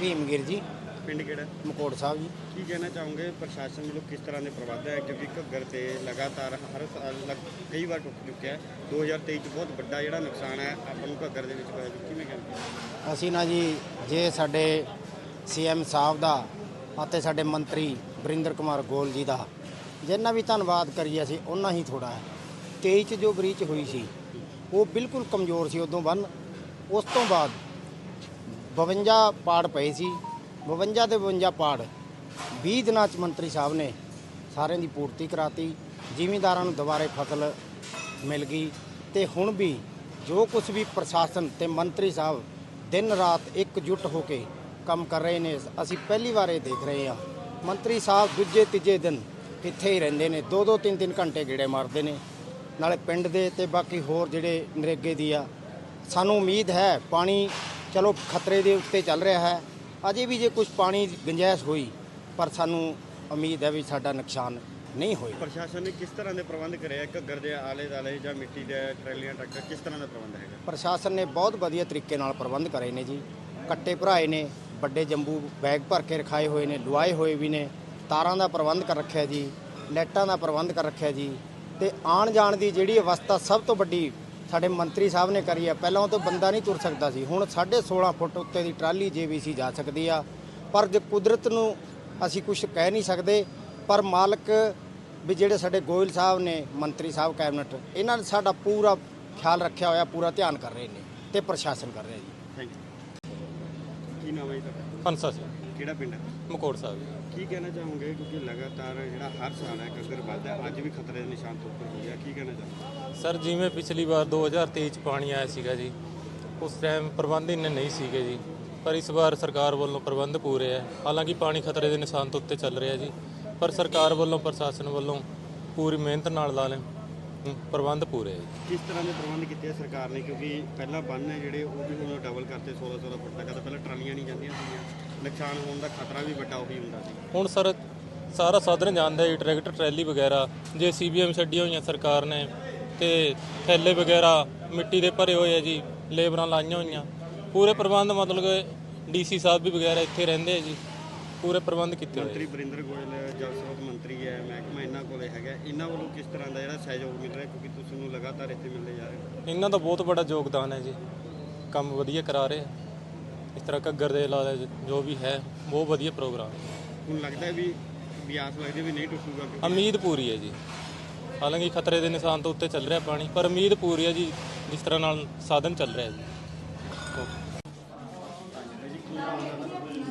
ਭੀਮਗਿਰ ਜੀ। ਪਿੰਡ ਕਿਹੜਾ? ਮਕੋੜ ਸਾਹਿਬ ਜੀ। ਕੀ ਕਹਿਣਾ ਚਾਹੋਗੇ? ਪ੍ਰਸ਼ਾਸਨ ਵੱਲੋਂ ਕਿਸ ਤਰ੍ਹਾਂ ਦੇ ਪ੍ਰਬੰਧ ਹੈ? ਕਿਉਂਕਿ ਘੱਗਰ ਤੇ ਲਗਾਤਾਰ ਹਰ ਸਾਲ ਲਗ- ਕਈ ਵਾਰ ਟੁੱਟ ਚੁੱਕਿਆ ਹੈ। 2023 ਚ ਬਹੁਤ ਵੱਡਾ ਜਿਹੜਾ ਨੁਕਸਾਨ ਹੈ ਆਪਾਂ ਨੂੰ ਘੱਗਰ ਦੇ ਵਿੱਚ ਹੋਇਆ ਜੀ। ਕਿਵੇਂ ਕਹਿੰਦੇ ਅਸੀਂ ਨਾ ਜੀ ਜੇ ਸਾਡੇ ਸੀਐਮ ਸਾਹਿਬ ਦਾ ਅਤੇ ਸਾਡੇ ਮੰਤਰੀ ਵਰਿੰਦਰ ਕੁਮਾਰ ਗੋਲ ਜੀ ਦਾ ਜਿੰਨਾ ਵੀ ਧੰਨਵਾਦ ਕਰੀਏ ਅਸੀਂ ਉਹਨਾਂ ਹੀ ਥੋੜਾ ਹੈ। 23 ਚ ਜੋ ਬ੍ਰੀਚ ਹੋਈ ਸੀ ਉਹ ਬਿਲਕੁਲ ਕਮਜ਼ੋਰ ਸੀ। ਉਦੋਂ ਬੰਨ ਉਸ ਤੋਂ ਬਾਅਦ 52 ਪਾੜ ਪਏ ਸੀ 52 ਦੇ 52 ਪਾੜ 20 ਦਿਨਾਂ ਚ ਮੰਤਰੀ ਸਾਹਿਬ ਨੇ ਸਾਰਿਆਂ ਦੀ ਪੂਰਤੀ ਕਰਾਤੀ, ਜ਼ਿਮੀਂਦਾਰਾਂ ਨੂੰ ਦੁਬਾਰੇ ਫਸਲ ਮਿਲ ਗਈ ਤੇ ਹੁਣ ਵੀ ਜੋ ਕੁਝ ਵੀ ਪ੍ਰਸ਼ਾਸਨ ਤੇ ਮੰਤਰੀ ਸਾਹਿਬ ਦਿਨ ਰਾਤ ਇਕਜੁੱਟ ਹੋ ਕੇ ਕੰਮ ਕਰ ਰਹੇ ਨੇ, ਅਸੀਂ ਪਹਿਲੀ ਵਾਰ ਇਹ ਦੇਖ ਰਹੇ ਹਾਂ। ਮੰਤਰੀ ਸਾਹਿਬ ਦੂਜੇ ਤੀਜੇ ਦਿਨ ਇੱਥੇ ਹੀ ਰਹਿੰਦੇ ਨੇ, ਦੋ ਦੋ ਤਿੰਨ ਤਿੰਨ ਘੰਟੇ ਗੇੜੇ ਮਾਰਦੇ ਨੇ। ਨਾਲੇ ਪਿੰਡ ਦੇ ਤੇ ਬਾਕੀ ਹੋਰ ਜਿਹੜੇ ਨਰੇਗੇ ਦੀ ਆ, ਸਾਨੂੰ ਉਮੀਦ ਹੈ ਪਾਣੀ ਚਲੋ ਖਤਰੇ ਦੇ ਉੱਤੇ ਚੱਲ ਰਿਹਾ ਹੈ। ਅਜੇ ਵੀ ਜੇ ਕੁਝ ਪਾਣੀ ਗੁੰਜਾਇਸ਼ ਹੋਈ ਪਰ ਸਾਨੂੰ ਉਮੀਦ ਹੈ ਵੀ ਸਾਡਾ ਨੁਕਸਾਨ ਨਹੀਂ ਹੋਏਗਾ। ਪ੍ਰਸ਼ਾਸਨ ਨੇ ਕਿਸ ਤਰ੍ਹਾਂ ਦੇ ਪ੍ਰਬੰਧ ਕਰੇ? ਹੈ ਘੱਗਰ ਦੇ ਆਲੇ ਦਾਲੇ ਜਾਂ ਮਿੱਟੀ ਦੇ ਟਰੈਲੀਆਂ ਟਰੈਕਟਰ ਕਿਸ ਤਰ੍ਹਾਂ ਦਾ ਪ੍ਰਬੰਧ ਹੈਗਾ? ਪ੍ਰਸ਼ਾਸਨ ਨੇ ਬਹੁਤ ਵਧੀਆ ਤਰੀਕੇ ਨਾਲ ਪ੍ਰਬੰਧ ਕਰੇ ਨੇ ਜੀ। ਕੱਟੇ ਭਰਾਏ ਨੇ ਵੱਡੇ ਜੰਬੂ ਬੈਗ ਭਰ ਕੇ ਰਖਾਏ ਹੋਏ ਨੇ ਲੁਆਏ ਹੋਏ ਵੀ ਨੇ ਤਾਰਾਂ ਦਾ ਪ੍ਰਬੰਧ ਕਰ ਰੱਖਿਆ ਜੀ ਲਾਈਟਾਂ ਦਾ ਪ੍ਰਬੰਧ ਕਰ ਰੱਖਿਆ ਜੀ। ਤੇ ਆਉਣ ਜਾਣ ਦੀ ਜਿਹੜੀ ਅਵਸਥਾ ਸਭ ਤੋਂ ਵੱਡੀ ਸਾਡੇ ਮੰਤਰੀ ਸਾਹਿਬ ਨੇ ਕਰੀ ਹੈ ਪਹਿਲਾਂ ਉਹ ਤੋਂ ਬੰਦਾ ਨਹੀਂ ਤੁਰ ਸਕਦਾ ਸੀ। ਹੁਣ 16.5 ਫੁੱਟ ਉੱਤੇ ਦੀ ਟਰਾਲੀ ਜੇਬੀਸੀ ਜਾ ਸਕਦੀ ਆ। ਪਰ ਜੇ ਕੁਦਰਤ ਨੂੰ ਅਸੀਂ ਕੁਝ ਕਹਿ ਨਹੀਂ ਸਕਦੇ ਪਰ ਮਾਲਕ ਵੀ ਜਿਹੜੇ ਸਾਡੇ ਗੋਇਲ ਸਾਹਿਬ ਨੇ ਮੰਤਰੀ ਸਾਹਿਬ ਕੈਬਨਿਟ ਇਹਨਾਂ ਨੇ ਸਾਡਾ ਪੂਰਾ ਖਿਆਲ ਰੱਖਿਆ ਹੋਇਆ ਪੂਰਾ ਧਿਆਨ ਕਰ ਰਹੇ ਨੇ ਤੇ ਪ੍ਰਸ਼ਾਸਨ ਕਰ ਰਿਹਾ ਜੀ। Thank you. ਕੀ ਨਾਮ ਹੈ ਜੀ ਤੁਹਾਡਾ? ਹੰਸਾ ਸਿੰਘ। ਕਿਹੜਾ ਪਿੰਡ ਹੈ? ਮਕੋੜ ਸਾਹਿਬ ਜੀ। ਕੀ ਕਹਿਣਾ ਚਾਹੋਗੇ? ਕਿਉਂਕਿ ਲਗਾਤਾਰ ਜਿਹੜਾ ਹਰ ਸਾਲ ਹੈ ਘੱਗਰ ਵੱਧਦਾ ਹੈ, ਅੱਜ ਵੀ ਖਤਰੇ ਦੇ ਨਿਸ਼ਾਨ ਤੋਂ ਉੱਪਰ ਹੋ ਗਿਆ। ਕੀ ਕਹਿਣਾ ਚਾਹੋਗੇ? ਸਰ ਜਿਵੇਂ ਪਿਛਲੀ ਵਾਰ 2023 ਚ ਪਾਣੀ ਆਇਆ ਸੀਗਾ ਜੀ ਉਸ ਟਾਈਮ ਪ੍ਰਬੰਧ ਇੰਨੇ ਨਹੀਂ ਸੀਗੇ ਜੀ। ਪਰ ਇਸ ਵਾਰ ਸਰਕਾਰ ਵੱਲੋਂ ਪ੍ਰਬੰਧ ਪੂਰੇ ਹੈ। ਹਾਲਾਂਕਿ ਪਾਣੀ ਖਤਰੇ ਦੇ ਨਿਸ਼ਾਨ ਤੋਂ ਉੱਤੇ ਚੱਲ ਰਿਹਾ ਜੀ। ਪਰ ਸਰਕਾਰ ਵੱਲੋਂ ਪ੍ਰਸ਼ਾਸਨ ਵੱਲੋਂ ਪੂਰੀ ਮਿਹਨਤ ਨਾਲ ਲਾ ਲੈ ਪ੍ਰਬੰਧ ਪੂਰੇ ਹੈ ਜੀ। ਕਿਸ ਤਰ੍ਹਾਂ ਦੇ ਪ੍ਰਬੰਧ ਕੀਤੇ ਆ ਸਰਕਾਰ ਨੇ? ਕਿਉਂਕਿ ਪਹਿਲਾਂ ਬੰਨ ਹੈ ਜਿਹੜੇ ਉਹ ਵੀ ਹੁਣ ਡਬਲ ਕਰਤੇ 16 16 ਫੁੱਟ ਤੱਕ। ਤਾਂ ਪਹਿਲਾਂ ਟਰਾਲੀਆਂ ਨਹੀਂ ਜਾਂਦੀਆਂ ਸੀਗੀਆਂ। ਨੁਕਸਾਨ ਹੋਣ ਦਾ ਖਤਰਾ ਵੀ ਵੱਡਾ ਉਹੀ ਹੁੰਦਾ ਸੀ ਹੁਣ ਸਰ ਸਾਰਾ ਸਾਧਨ ਜਾਂਦਾ ਹੈ ਟਰੈਕਟਰ ਟਰੈਲੀ ਵਗੈਰਾ ਜੇ ਸੀਬੀਐਮ ਛੱਡੀਆਂ ਹੋਈਆਂ ਸਰਕਾਰ ਨੇ ਤੇ ਥੈਲੇ ਵਗੈਰਾ ਮਿੱਟੀ ਦੇ ਭਰੇ ਹੋਏ ਆ ਜੀ ਲੇਬਰਾਂ ਲਾਈਆਂ ਹੋਈਆਂ ਪੂਰੇ ਪ੍ਰਬੰਧ ਮਤਲਬ ਕਿ ਡੀਸੀ ਸਾਹਿਬ ਵੀ ਵਗੈਰਾ ਇੱਥੇ ਰਹਿੰਦੇ ਆ ਜੀ ਪੂਰੇ ਪ੍ਰਬੰਧ ਕੀਤੇ ਹੋਏ ਮੰਤਰੀ ਬਰਿੰਦਰ ਗੋਇਲ ਜਲ ਸਰੋਤ ਮੰਤਰੀ ਹੈ ਮਹਿਕਮਾ ਇਹਨਾਂ ਕੋਲੇ ਹੈਗਾ ਇਹਨਾਂ ਵੱਲੋਂ ਕਿਸ ਤਰ੍ਹਾਂ ਦਾ ਜਿਹੜਾ ਸਹਿਯੋਗ ਮਿਲ ਰਿਹਾ ਕਿਉਂਕਿ ਤੁਸੀਂ ਨੂੰ ਲਗਾਤਾਰ ਇੱਥੇ ਮਿਲਦੇ ਜਾ ਰਹੇ ਹੋ। ਇਹਨਾਂ ਦਾ ਬਹੁਤ ਵੱਡਾ ਯੋਗਦਾਨ ਹੈ ਜੀ ਕੰਮ ਵਧੀਆ ਕਰਾ ਰਹੇ ਆ। ਇਸ ਤਰ੍ਹਾਂ ਘੱਗਰ ਦੇ ਲਾ ਜੋ ਵੀ ਹੈ ਬਹੁਤ ਵਧੀਆ ਪ੍ਰੋਗਰਾਮ ਹੈ। ਹੁਣ ਲੱਗਦਾ ਹੈ ਵੀ ਵੀ ਆਸ ਲੱਗਦੀ ਹੈ ਵੀ ਨਹੀਂ ਟੁੱਟੂਗਾ ਕਿਉਂਕਿ ਉਮੀਦ ਪੂਰੀ ਹੈ ਜੀ। ਹਾਲਾਂਕਿ ਖਤਰੇ ਦੇ ਨਿਸ਼ਾਨ ਤੋਂ ਉੱਤੇ ਚੱਲ ਰਿਹਾ ਪਾਣੀ ਪਰ ਉਮੀਦ ਪੂਰੀ ਹੈ ਜੀ ਜਿਸ ਤਰ੍ਹਾਂ ਨਾਲ ਸਾਧਨ ਚੱਲ ਰਿਹਾ ਜੀ।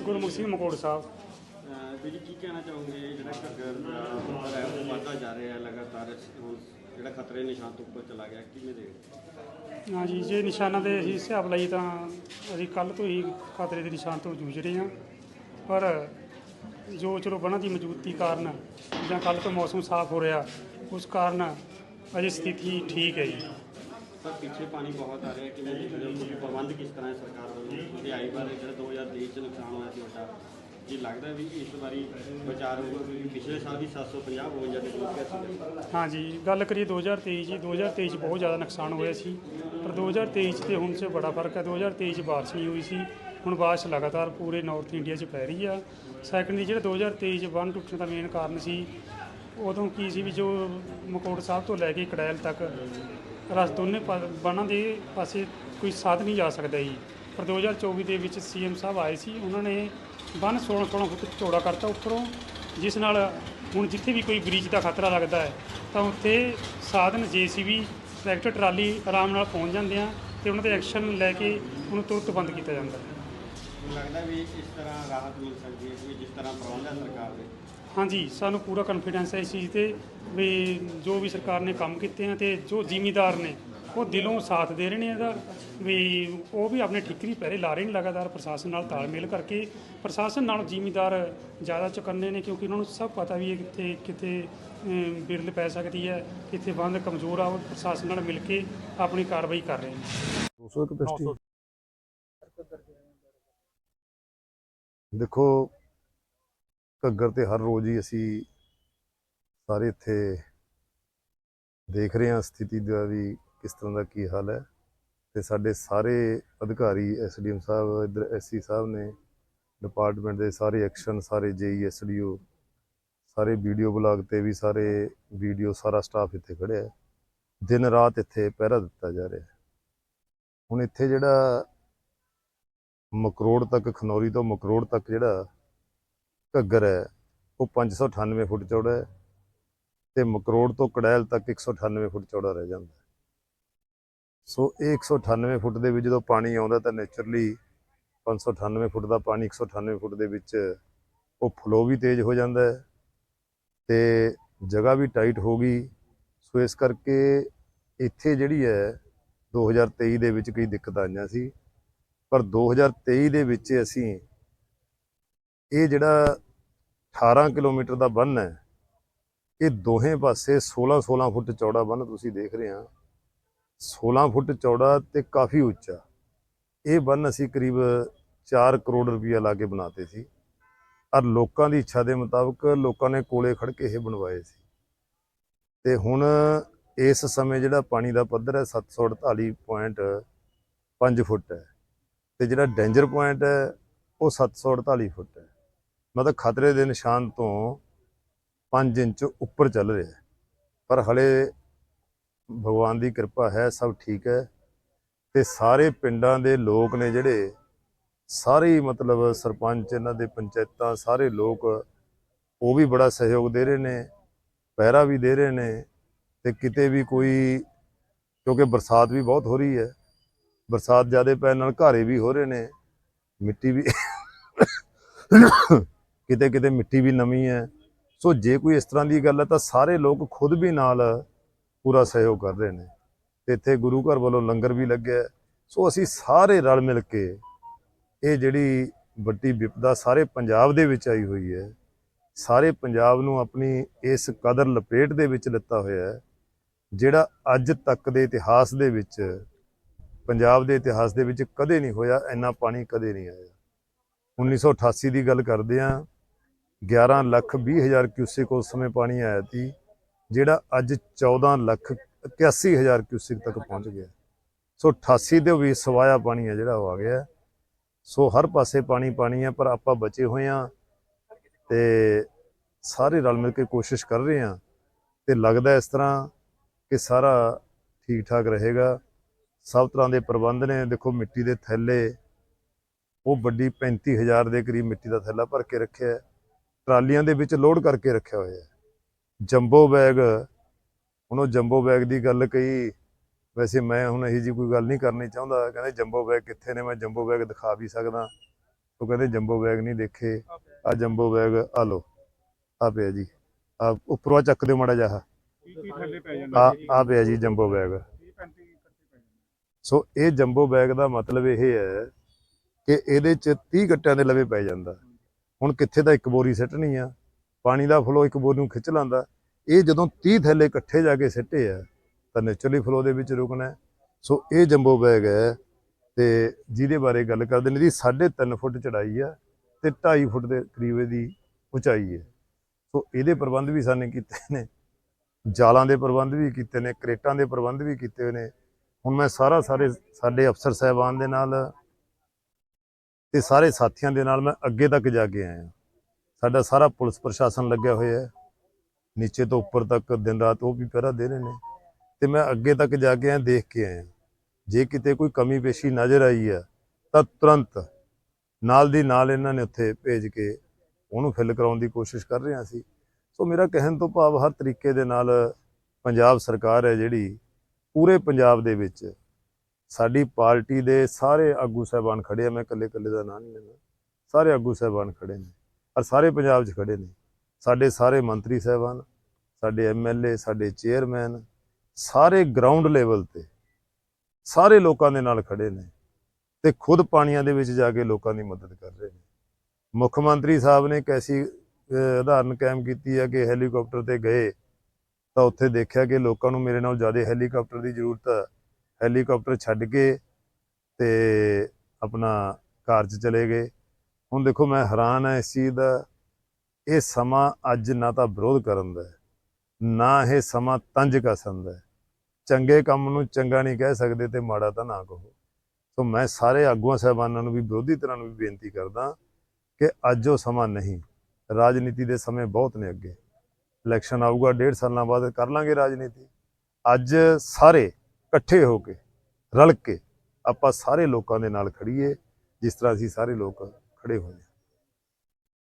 ਗੁਰਮੁਖ ਸਿੰਘ ਮਕੋੜ ਸਾਹਿਬ। ਅਹ ਜੀ ਕੀ ਕਹਿਣਾ ਚਾਹੋਗੇ ਜਿਹੜਾ ਘੱਗਰ ਦਾ ਉੱਪਰ ਹੈ ਉਹ ਵੱਧਦਾ ਜਾ ਰਿਹਾ ਹੈ ਲਗਾਤਾਰ ਹੁਣ ਜਿਹੜਾ ਖਤਰੇ ਨਿਸ਼ਾਨ ਤੋਂ ਉੱਪਰ ਚਲਾ ਗਿਆ ਕਿਵੇਂ ਦੇਖਦੇ ਹਾਂਜੀ ਜੇ ਨਿਸ਼ਾਨਾਂ ਦੇ ਅਸੀਂ ਹਿਸਾਬ ਲਈ ਤਾਂ ਅਸੀਂ ਕੱਲ ਤੋਂ ਹੀ ਖਤਰੇ ਦੇ ਨਿਸ਼ਾਨ ਤੋਂ ਜੂਝ ਰਹੇ ਹਾਂ। ਪਰ ਜੋ ਚਲੋ ਬਣਾ ਦੀ ਮੌਜੂਦਗੀ ਕਾਰਨ ਜਾਂ ਕੱਲ ਤੋਂ ਮੌਸਮ ਸਾਫ਼ ਹੋ ਰਿਹਾ ਉਸ ਕਾਰਨ ਅਜੇ ਸਥਿਤੀ ਠੀਕ ਹੈ ਜੀ। ਪਰ ਪਿੱਛੇ ਪਾਣੀ ਬਹੁਤ ਆ ਰਿਹਾ ਕਿਵੇਂ ਦੇਖਦੇ ਹੋ ਪ੍ਰਬੰਧ ਕਿਸ ਤਰ੍ਹਾਂ ਹੈ ਸਰਕਾਰ ਵੱਲੋਂ? ਮਹਿੰਗਾਈ ਬਾਰੇ ਜਿਹੜਾ 2023 ਚ ਨੁਕਸਾਨ ਹੋਇਆ ਸੀ ਵੱਡਾ। ਜੀ ਲੱਗਦਾ ਵੀ ਇਸ ਵਾਰੀ ਵਿਚਾਰ ਹੋਊਗਾ, ਕਿਉਂਕਿ ਪਿਛਲੇ ਸਾਲ ਵੀ 750 52 ਦੇ ਲੋਕ ਸੀ ਹਾਂਜੀ, ਗੱਲ ਕਰੀਏ 2023 ਜੀ 2023 ਚ ਬਹੁਤ ਜ਼ਿਆਦਾ ਨੁਕਸਾਨ ਹੋਇਆ ਸੀ, ਪਰ 2023 ਚ ਤੇ ਹੁਣ 'ਚ ਬੜਾ ਫ਼ਰਕ ਹੈ 2023 ਚ ਬਾਰਿਸ਼ ਨਹੀਂ ਹੋਈ ਸੀ, ਹੁਣ ਬਾਰਿਸ਼ ਲਗਾਤਾਰ ਪੂਰੇ ਨਾਰਥ ਇੰਡੀਆ 'ਚ ਪੈ ਰਹੀ ਆ। ਸੈਕੰਡਲੀ ਜਿਹੜਾ 2023 ਚ ਬੰਨ ਟੁੱਟਣ ਦਾ ਮੇਨ ਕਾਰਨ ਸੀ, ਉਦੋਂ ਕੀ ਸੀ ਵੀ ਜੋ ਮਕੋੜ ਸਾਹਿਬ ਤੋਂ ਲੈ ਕੇ ਕੜੈਲ ਤੱਕ, ਰਸ ਦੋਨੇ ਪਾ- ਬੰਨਾਂ ਦੇ ਪਾਸੇ ਕੋਈ ਸਾਧ ਨਹੀਂ ਜਾ ਸਕਦਾ ਜੀ ਪਰ 2024 ਦੇ ਵਿੱਚ ਸੀਐਮ ਸਾਹਿਬ ਆਏ ਸੀ, ਉਹਨਾਂ ਨੇ ਬੰਨ 16 16 ਫੁੱਟ ਚੌੜਾ ਕਰਤਾ ਉੱਪਰੋਂ ਜਿਸ ਨਾਲ ਹੁਣ ਜਿੱਥੇ ਵੀ ਕੋਈ ਬ੍ਰਿਜ ਦਾ ਖਤਰਾ ਲੱਗਦਾ ਹੈ ਤਾਂ ਉੱਥੇ ਸਾਧਨ ਜੀਸੀਬੀ ਟਰੈਕਟਰ ਟਰਾਲੀ ਆਰਾਮ ਨਾਲ ਪਹੁੰਚ ਜਾਂਦੇ ਆ ਤੇ ਉਹਨਾਂ ਤੇ ਐਕਸ਼ਨ ਲੈ ਕੇ ਉਹਨੂੰ ਤੁਰੰਤ ਬੰਦ ਕੀਤਾ ਜਾਂਦਾ ਹੈ। ਲੱਗਦਾ ਵੀ ਇਸ ਤਰ੍ਹਾਂ ਰਾਹਤ ਮਿਲ ਸਕਦੀ ਹੈ ਕਿ ਜਿਸ ਤਰ੍ਹਾਂ ਪ੍ਰਬੰਧ ਹੈ ਸਰਕਾਰ ਦੇ? ਹਾਂਜੀ ਸਾਨੂੰ ਪੂਰਾ ਕੰਫੀਡੈਂਸ ਹੈ ਇਸ ਚੀਜ਼ ਤੇ ਵੀ ਜੋ ਵੀ ਸਰਕਾਰ ਨੇ ਕੰਮ ਕੀਤੇ ਆ ਤੇ ਜੋ ਜ਼ਿਮੀਦਾਰ ਨੇ ਉਹ ਦਿਲੋਂ ਸਾਥ ਦੇ ਰਹੇ ਨੇ ਇਹਦਾ। ਵੀ ਉਹ ਵੀ ਆਪਣੇ ਠਿਕਰੀ ਪਹਿਰੇ ਲਾ ਰਹੇ ਨੇ ਲਗਾਤਾਰ ਪ੍ਰਸ਼ਾਸਨ ਨਾਲ ਤਾਲਮੇਲ ਕਰਕੇ। ਪ੍ਰਸ਼ਾਸਨ ਨਾਲੋਂ ਜ਼ਿਮੀਦਾਰ ਜ਼ਿਆਦਾ ਚੁਕੰਨੇ ਨੇ ਕਿਉਂਕਿ ਉਹਨਾਂ ਨੂੰ ਸਭ ਪਤਾ ਵੀ ਇਹ ਕਿੱਥੇ ਕਿੱਥੇ ਬਿਰਲ ਪੈ ਸਕਦੀ ਹੈ ਕਿੱਥੇ ਬੰਦ ਕਮਜ਼ੋਰ ਆ ਉਹ ਪ੍ਰਸ਼ਾਸਨ ਨਾਲ ਮਿਲ ਕੇ ਆਪਣੀ ਕਾਰਵਾਈ ਕਰ ਰਹੇ ਨੇ। 200 ਕਪੈਸਿਟੀ ਦੇਖੋ ਘੱਗਰ ਤੇ ਹਰ ਰੋਜ਼ ਹੀ ਅਸੀਂ ਸਾਰੇ ਇੱਥੇ ਦੇਖ ਰਹੇ ਹਾਂ ਸਥਿਤੀ ਦਾ ਵੀ ਕਿਸ ਤਰ੍ਹਾਂ ਦਾ ਕੀ ਹਾਲ ਹੈ? ਤੇ ਸਾਡੇ ਸਾਰੇ ਅਧਿਕਾਰੀ ਐਸਡੀਐਮ ਸਾਹਿਬ, ਇਧਰ ਐਸਸੀ ਸਾਹਿਬ ਨੇ, ਡਿਪਾਰਟਮੈਂਟ ਦੇ ਸਾਰੇ ਐਕਸ਼ਨ, ਸਾਰੇ ਜੇਈ ਐਸਡੀਓ ਸਾਰੇ ਵੀਡੀਓ ਬਲਾਗ ਤੇ ਵੀ ਸਾਰੇ ਵੀਡੀਓ, ਸਾਰਾ ਸਟਾਫ ਇੱਥੇ ਖੜਿਆ ਹੈ। ਦਿਨ ਰਾਤ ਇੱਥੇ ਪਹਿਰਾ ਦਿੱਤਾ ਜਾ ਰਿਹਾ ਹੈ। ਹੁਣ ਇੱਥੇ ਜਿਹੜਾ ਮਕਰੋੜ ਤੱਕ, ਖਨੌਰੀ ਤੋਂ ਮਕਰੋੜ ਤੱਕ ਜਿਹੜਾ ਘੱਗਰ ਹੈ, ਉਹ 598 ਫੁੱਟ ਚੌੜਾ ਹੈ ਤੇ ਮਕਰੋੜ ਤੋਂ ਕੜੈਲ ਤੱਕ 198 ਫੁੱਟ ਚੌੜਾ ਰਹਿ ਜਾਂਦਾ ਸੋ ਇਹ 198 ਫੁੱਟ ਦੇ ਵਿੱਚ ਜਦੋਂ ਪਾਣੀ ਆਉਂਦਾ ਤਾਂ ਨੇਚਰਲੀ 598 ਫੁੱਟ ਦਾ ਪਾਣੀ 198 ਫੁੱਟ ਦੇ ਵਿੱਚ ਉਹ ਫਲੋ ਵੀ ਤੇਜ਼ ਹੋ ਜਾਂਦਾ ਹੈ ਤੇ ਜਗ੍ਹਾ ਵੀ ਟਾਈਟ ਹੋ ਗਈ। ਸੋ ਇਸ ਕਰਕੇ ਇੱਥੇ ਜਿਹੜੀ ਹੈ 2023 ਦੇ ਵਿੱਚ ਕਈ ਦਿੱਕਤਾਂ ਆਈਆਂ ਸੀ। ਪਰ 2023 ਦੇ ਵਿੱਚ ਅਸੀਂ ਇਹ ਜਿਹੜਾ 18 ਕਿਲੋਮੀਟਰ ਦਾ ਬੰਨ ਹੈ, ਇਹ ਦੋਹੇ ਪਾਸੇ 16 16 ਫੁੱਟ ਚੌੜਾ ਬੰਨ ਤੁਸੀਂ ਦੇਖ ਰਹੇ ਆ 16 ਫੁੱਟ ਚੌੜਾ ਤੇ ਕਾਫੀ ਉੱਚਾ। ਇਹ ਬੰਨ ਅਸੀਂ ਕਰੀਬ 4 ਕਰੋੜ ਰੁਪਈਆ ਲਾ ਕੇ ਬਣਾਤੇ ਸੀ। ਔਰ ਲੋਕਾਂ ਦੀ ਇੱਛਾ ਦੇ ਮੁਤਾਬਕ ਲੋਕਾਂ ਨੇ ਕੋਲੇ ਖੜ ਕੇ ਇਹ ਬਣਵਾਏ ਸੀ। ਤੇ ਹੁਣ ਇਸ ਸਮੇਂ ਜਿਹੜਾ ਪਾਣੀ ਦਾ ਪੱਧਰ ਹੈ 748.5 ਫੁੱਟ ਹੈ। ਤੇ ਜਿਹੜਾ ਡੇਂਜਰ ਪੁਆਇੰਟ ਹੈ ਉਹ 748 ਫੁੱਟ ਹੈ। ਮਤਲਬ ਖਤਰੇ ਦੇ ਨਿਸ਼ਾਨ ਤੋਂ 5 ਇੰਚ ਉੱਪਰ ਚੱਲ ਰਿਹਾ ਪਰ ਹਲੇ ਭਗਵਾਨ ਦੀ ਕਿਰਪਾ ਹੈ, ਸਭ ਠੀਕ ਹੈ। ਤੇ ਸਾਰੇ ਪਿੰਡਾਂ ਦੇ ਲੋਕ ਨੇ ਜਿਹੜੇ, ਸਾਰੇ ਮਤਲਬ ਸਰਪੰਚ ਇਹਨਾਂ ਦੇ ਪੰਚਾਇਤਾਂ, ਸਾਰੇ ਲੋਕ ਉਹ ਵੀ ਬੜਾ ਸਹਿਯੋਗ ਦੇ ਰਹੇ ਨੇ, ਪਹਿਰਾ ਵੀ ਦੇ ਰਹੇ ਨੇ ਤੇ ਕਿਤੇ ਵੀ ਕੋਈ, ਕਿਉਂਕਿ ਬਰਸਾਤ ਵੀ ਬਹੁਤ ਹੋ ਰਹੀ ਹੈ, ਬਰਸਾਤ ਜ਼ਿਆਦਾ ਪੈਣ ਨਾਲ ਘਾਰੇ ਵੀ ਹੋ ਰਹੇ ਨੇ, ਮਿੱਟੀ ਵੀ ਕਿਤੇ ਕਿਤੇ ਮਿੱਟੀ ਵੀ ਨਵੀਂ ਹੈ। ਸੋ ਜੇ ਕੋਈ ਇਸ ਤਰ੍ਹਾਂ ਦੀ ਗੱਲ ਹੈ ਤਾਂ ਸਾਰੇ ਲੋਕ ਖੁਦ ਵੀ ਨਾਲ ਪੂਰਾ ਸਹਿਯੋਗ ਕਰ ਰਹੇ ਨੇ। ਤੇ ਇੱਥੇ ਗੁਰੂ ਘਰ ਵੱਲੋਂ ਲੰਗਰ ਵੀ ਲੱਗਿਆ ਸੋ ਅਸੀਂ ਸਾਰੇ ਰਲ ਮਿਲ ਕੇ ਇਹ ਜਿਹੜੀ ਵੱਡੀ ਵਿਪਦਾ ਸਾਰੇ ਪੰਜਾਬ ਦੇ ਵਿੱਚ ਆਈ ਹੋਈ ਹੈ। ਸਾਰੇ ਪੰਜਾਬ ਨੂੰ ਆਪਣੀ ਇਸ ਕਦਰ ਲਪੇਟ ਦੇ ਵਿੱਚ ਲਿੱਤਾ ਹੋਇਆ ਹੈ, ਜਿਹੜਾ ਅੱਜ ਤੱਕ ਦੇ ਇਤਿਹਾਸ ਦੇ ਵਿੱਚ, ਪੰਜਾਬ ਦੇ ਇਤਿਹਾਸ ਦੇ ਵਿੱਚ ਕਦੇ ਨਹੀਂ ਹੋਇਆ, ਇੰਨਾ ਪਾਣੀ ਕਦੇ ਨਹੀਂ ਆਇਆ। 1988 ਦੀ ਗੱਲ ਕਰਦੇ ਆ 11 ਲੱਖ 20 ਹਜ਼ਾਰ ਕਿਊਸਿਕ ਉਸ ਸਮੇਂ ਪਾਣੀ ਆਇਆ ਸੀ। ਜਿਹੜਾ ਅੱਜ 14 ਲੱਖ 81 ਹਜ਼ਾਰ ਕਿਊਸਿਕ ਤੱਕ ਪਹੁੰਚ ਗਿਆ। ਸੋ 88 ਦੇ ਵੀ ਸਵਾਇਆ ਪਾਣੀ ਹੈ ਜਿਹੜਾ ਉਹ ਆ ਗਿਆ। ਸੋ ਹਰ ਪਾਸੇ ਪਾਣੀ ਪਾਣੀ ਹੈ, ਪਰ ਆਪਾਂ ਬਚੇ ਹੋਏ ਆ ਤੇ ਸਾਰੇ ਰਲ ਮਿਲ ਕੇ ਕੋਸ਼ਿਸ਼ ਕਰ ਰਹੇ ਆ ਤੇ ਲੱਗਦਾ ਇਸ ਤਰ੍ਹਾਂ ਕਿ ਸਾਰਾ ਠੀਕ ਠਾਕ ਰਹੇਗਾ। ਸਭ ਤਰ੍ਹਾਂ ਦੇ ਪ੍ਰਬੰਧ ਨੇ, ਦੇਖੋ ਮਿੱਟੀ ਦੇ ਥੈਲੇ, ਉਹ ਵੱਡੀ 35000 ਦੇ ਕਰੀਬ ਮਿੱਟੀ ਦਾ ਥੈਲਾ ਭਰ ਕੇ ਰੱਖਿਆ ਟਰਾਲੀਆਂ ਦੇ ਵਿੱਚ ਲੋਡ ਕਰਕੇ ਰੱਖਿਆ ਹੋਇਆ ਹੈ। ਜੰਬੋ ਬੈਗ, ਹੁਣ ਉਹ ਜੰਬੋ ਬੈਗ ਦੀ ਗੱਲ ਕਹੀ, ਵੈਸੇ ਮੈਂ ਹੁਣ ਇਹੀ ਜੀ ਕੋਈ ਗੱਲ ਨਹੀਂ ਕਰਨੀ ਚਾਹੁੰਦਾ। ਕਹਿੰਦੇ ਜੰਬੋ ਬੈਗ ਕਿੱਥੇ ਨੇ? ਮੈਂ ਜੰਬੋ ਬੈਗ ਦਿਖਾ ਵੀ ਸਕਦਾ। ਉਹ ਕਹਿੰਦੇ ਜੰਬੋ ਬੈਗ ਨਹੀਂ ਦੇਖੇ। ਆ ਜੰਬੋ ਬੈਗ ਆ ਲੋ ਆ ਪਿਆ ਜੀ। ਆ ਉੱਪਰੋਂ ਚੱਕ ਦਿਓ ਮਾੜਾ ਜਿਹਾ। ਆ ਆ ਪਿਆ ਜੀ ਜੰਬੋ ਬੈਗ। ਸੋ ਇਹ ਜੰਬੋ ਬੈਗ ਦਾ ਮਤਲਬ ਇਹ ਹੈ ਕਿ ਇਹਦੇ ਚ 30 ਗੱਟਿਆਂ ਦੇ ਲਵੇ ਪੈ ਜਾਂਦਾ। ਹੁਣ ਕਿੱਥੇ ਤਾਂ ਇੱਕ ਬੋਰੀ ਸਿੱਟਣੀ ਆ। ਪਾਣੀ ਦਾ ਫਲੋ ਇੱਕ ਬੋਰ ਨੂੰ ਖਿੱਚ ਲਾਂਦਾ ਇਹ ਜਦੋਂ 30 ਥੈਲੇ ਇਕੱਠੇ ਜਾ ਕੇ ਸਿੱਟੇ ਆ, ਤਾਂ ਨੇਚਰਲੀ ਫਲੋ ਦੇ ਵਿੱਚ ਰੁਕਣਾ ਸੋ ਇਹ ਜੰਬੋ ਬੈਗ ਹੈ ਤੇ ਜਿਹਦੇ ਬਾਰੇ ਗੱਲ ਕਰਦੇ ਨੇ ਦੀ 3.5 ਫੁੱਟ ਚੜਾਈ ਆ ਤੇ 2.5 ਫੁੱਟ ਦੇ ਕਰੀਬ ਇਹਦੀ ਉਚਾਈ ਹੈ। ਸੋ ਇਹਦੇ ਪ੍ਰਬੰਧ ਵੀ ਸਾਨੇ ਕੀਤੇ ਨੇ, ਜਾਲਾਂ ਦੇ ਪ੍ਰਬੰਧ ਵੀ ਕੀਤੇ ਨੇ, ਕਰੇਟਾਂ ਦੇ ਪ੍ਰਬੰਧ ਵੀ ਕੀਤੇ ਹੋਏ ਨੇ। ਹੁਣ ਮੈਂ ਸਾਰਾ ਸਾਰੇ ਸਾਡੇ ਅਫਸਰ ਸਾਹਿਬਾਨ ਦੇ ਨਾਲ ਤੇ ਸਾਰੇ ਸਾਥੀਆਂ ਦੇ ਨਾਲ ਮੈਂ ਅੱਗੇ ਤੱਕ ਜਾ ਕੇ ਆਇਆ। ਸਾਡਾ ਸਾਰਾ ਪੁਲਿਸ ਪ੍ਰਸ਼ਾਸਨ ਲੱਗਿਆ ਹੋਇਆ ਹੈ। ਨੀਚੇ ਤੋਂ ਉੱਪਰ ਤੱਕ ਦਿਨ ਰਾਤ ਉਹ ਵੀ ਪਹਿਰਾ ਦੇ ਰਹੇ ਨੇ। ਤੇ ਮੈਂ ਅੱਗੇ ਤੱਕ ਜਾ ਕੇ ਆਇਆ ਦੇਖ ਕੇ ਆਇਆ। ਜੇ ਕਿਤੇ ਕੋਈ ਕਮੀ ਪੇਸ਼ੀ ਨਜ਼ਰ ਆਈ ਹੈ, ਤਾਂ ਤੁਰੰਤ ਨਾਲ ਦੀ ਨਾਲ ਇਹਨਾਂ ਨੇ ਉੱਥੇ ਭੇਜ ਕੇ ਉਹਨੂੰ ਫਿਲ ਕਰਾਉਣ ਦੀ ਕੋਸ਼ਿਸ਼ ਕਰ ਰਹੇ ਹਾਂ ਅਸੀਂ ਸੋ ਮੇਰਾ ਕਹਿਣ ਤੋਂ ਭਾਵ ਹਰ ਤਰੀਕੇ ਦੇ ਨਾਲ ਪੰਜਾਬ ਸਰਕਾਰ ਹੈ ਜਿਹੜੀ ਪੂਰੇ ਪੰਜਾਬ ਦੇ ਵਿੱਚ ਸਾਡੀ ਪਾਰਟੀ ਦੇ ਸਾਰੇ ਆਗੂ ਸਾਹਿਬਾਨ ਖੜੇ ਆ। ਮੈਂ ਇਕੱਲੇ ਇਕੱਲੇ ਦਾ ਨਾਂ ਨਹੀਂ ਲੈਣਾ ਸਾਰੇ ਆਗੂ ਸਾਹਿਬਾਨ ਖੜੇ ਨੇ। ਔਰ ਸਾਰੇ ਪੰਜਾਬ 'ਚ ਖੜੇ ਨੇ। ਸਾਡੇ ਸਾਰੇ ਮੰਤਰੀ ਸਾਹਿਬਾਨ, ਸਾਡੇ ਐਮਐਲਏ ਸਾਡੇ ਚੇਅਰਮੈਨ, ਸਾਰੇ ਗਰਾਊਂਡ ਲੈਵਲ ਤੇ ਸਾਰੇ ਲੋਕਾਂ ਦੇ ਨਾਲ ਖੜੇ ਨੇ ਤੇ ਖੁਦ ਪਾਣੀਆਂ ਦੇ ਵਿੱਚ ਜਾ ਕੇ ਲੋਕਾਂ ਦੀ ਮਦਦ ਕਰ ਰਹੇ ਨੇ। ਮੁੱਖ ਮੰਤਰੀ ਸਾਹਿਬ ਨੇ ਇੱਕ ਐਸੀ ਉਦਾਹਰਨ ਕਾਇਮ ਕੀਤੀ ਹੈ ਕਿ ਹੈਲੀਕਾਪਟਰ ਤੇ ਗਏ ਤਾਂ ਉੱਥੇ ਦੇਖਿਆ ਕਿ ਲੋਕਾਂ ਨੂੰ ਮੇਰੇ ਨਾਲ ਜ਼ਿਆਦਾ ਹੈਲੀਕਾਪਟਰ ਦੀ ਜ਼ਰੂਰਤ ਹੈ ਹੈਲੀਕਾਪਟਰ ਛੱਡ ਕੇ ਤੇ ਆਪਣਾ ਘਰ 'ਚ ਚਲੇ ਗਏ। ਹੁਣ ਦੇਖੋ ਮੈਂ ਹੈਰਾਨ ਹਾਂ ਇਸ ਚੀਜ਼ ਦਾ। ਇਹ ਸਮਾਂ ਅੱਜ ਨਾ ਤਾਂ ਵਿਰੋਧ ਕਰਨ ਦਾ ਨਾ ਇਹ ਸਮਾਂ ਤੰਜ ਕਸਣ ਦਾ ਚੰਗੇ ਕੰਮ ਨੂੰ ਚੰਗਾ ਨਹੀਂ ਕਹਿ ਸਕਦੇ ਤੇ ਮਾੜਾ ਤਾਂ ਨਾ ਕਹੋ। ਸੋ ਮੈਂ ਸਾਰੇ ਆਗੂਆਂ ਸਾਹਿਬਾਨਾਂ ਨੂੰ ਵੀ, ਵਿਰੋਧੀ ਤਰ੍ਹਾਂ ਨੂੰ ਵੀ ਬੇਨਤੀ ਕਰਦਾ ਕਿ ਅੱਜ ਉਹ ਸਮਾਂ ਨਹੀਂ, ਰਾਜਨੀਤੀ ਦੇ ਸਮੇਂ ਬਹੁਤ ਨੇ ਅੱਗੇ। ਇਲੈਕਸ਼ਨ ਆਊਗਾ, ਡੇਢ ਸਾਲਾਂ ਬਾਅਦ ਕਰ ਲਾਂਗੇ ਰਾਜਨੀਤੀ। ਅੱਜ ਸਾਰੇ ਇਕੱਠੇ ਹੋ ਕੇ, ਰਲ ਕੇ ਆਪਾਂ ਸਾਰੇ ਲੋਕਾਂ ਦੇ ਨਾਲ ਖੜੀਏ ਜਿਸ ਤਰ੍ਹਾਂ ਅਸੀਂ ਸਾਰੇ ਲੋਕ ਖੜੇ ਹੋਏ ਹਾਂ